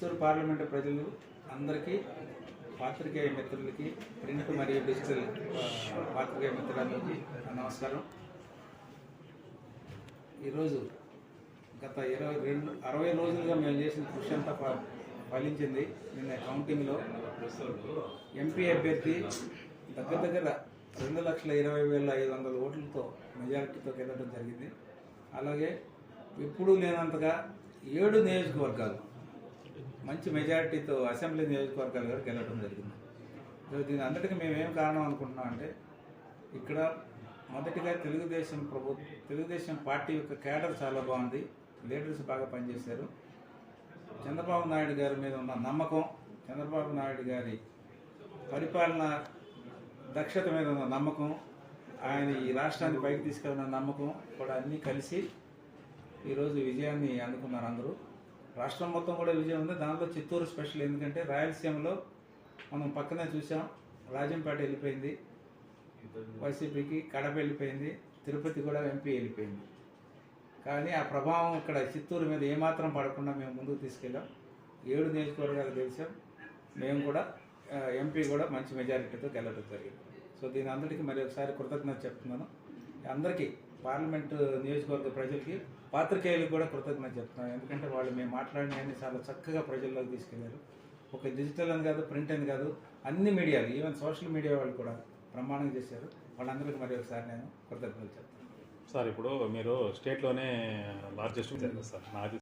Chittoor parliament ప్రజలు అందరికీ పాత్రికేయ మిత్రులకి ప్రింట్ మరియు డిజిటల్ పాత్రికేయ మిత్రులందరికీ నమస్కారం. ఈరోజు గత ఇరవై రెండు అరవై రోజులుగా మేము చేసిన కృషి అంతా ఫలించింది నిన్న కౌంటింగ్లో. ఎంపీ అభ్యర్థి దగ్గర దగ్గర రెండు లక్షల ఇరవై వేల ఐదు వందల ఓట్లతో మెజారిటీతో గెలవడం జరిగింది. అలాగే ఎప్పుడూ లేనంతగా ఏడు నియోజకవర్గాలు మంచి మెజారిటీతో అసెంబ్లీ నియోజకవర్గాలు కూడా గెలవడం జరిగింది. దీని అందరికీ మేము ఏం కారణం అనుకుంటున్నాం అంటే ఇక్కడ మొదటిగా తెలుగుదేశం ప్రభు తెలుగుదేశం పార్టీ యొక్క కేడర్ చాలా బాగుంది. లీడర్స్ బాగా పనిచేశారు. చంద్రబాబు నాయుడు గారి మీద ఉన్న నమ్మకం చంద్రబాబు నాయుడు గారి పరిపాలన దక్షత మీద ఉన్న నమ్మకం ఆయన ఈ రాష్ట్రాన్ని పైకి తీసుకెళ్ళిన నమ్మకం కూడా అన్నీ కలిసి ఈరోజు విజయాన్ని అందుకున్నారు అందరూ. రాష్ట్రం మొత్తం కూడా విజయం ఉంది. దానిలో చిత్తూరు స్పెషల్ ఎందుకంటే రాయలసీమలో మనం పక్కనే చూసాం. రాజంపేట వెళ్ళిపోయింది. వైసీపీకి కడప వెళ్ళిపోయింది. తిరుపతి కూడా ఎంపీ వెళ్ళిపోయింది. కానీ ఆ ప్రభావం ఇక్కడ చిత్తూరు మీద ఏమాత్రం పడకుండా మేము ముందుకు తీసుకెళ్ళాం. ఏడు నియోజకవర్గాలు గెలిచాం. మేము కూడా ఎంపీ కూడా మంచి మెజారిటీతో గెలవడం జరిగింది. సో దీని అందరికీ మరి ఒకసారి కృతజ్ఞత చెప్తున్నాను. అందరికీ పార్లమెంటు నియోజకవర్గ ప్రజలకి పాత్రికేయులకు కూడా కృతజ్ఞత చెప్తున్నాను ఎందుకంటే వాళ్ళు మేము మాట్లాడినవన్నీ చాలా చక్కగా ప్రజల్లోకి తీసుకెళ్ళారు. ఒక డిజిటల్ అని కాదు ప్రింట్ అని కాదు అన్ని మీడియాలు ఈవెన్ సోషల్ మీడియా వాళ్ళు కూడా ప్రమాణం చేశారు. వాళ్ళందరికీ మరి ఒకసారి నేను కృతజ్ఞతలు చెప్తాను. సార్ ఇప్పుడు మీరు స్టేట్లోనే లార్జెస్ట్ సార్. నాది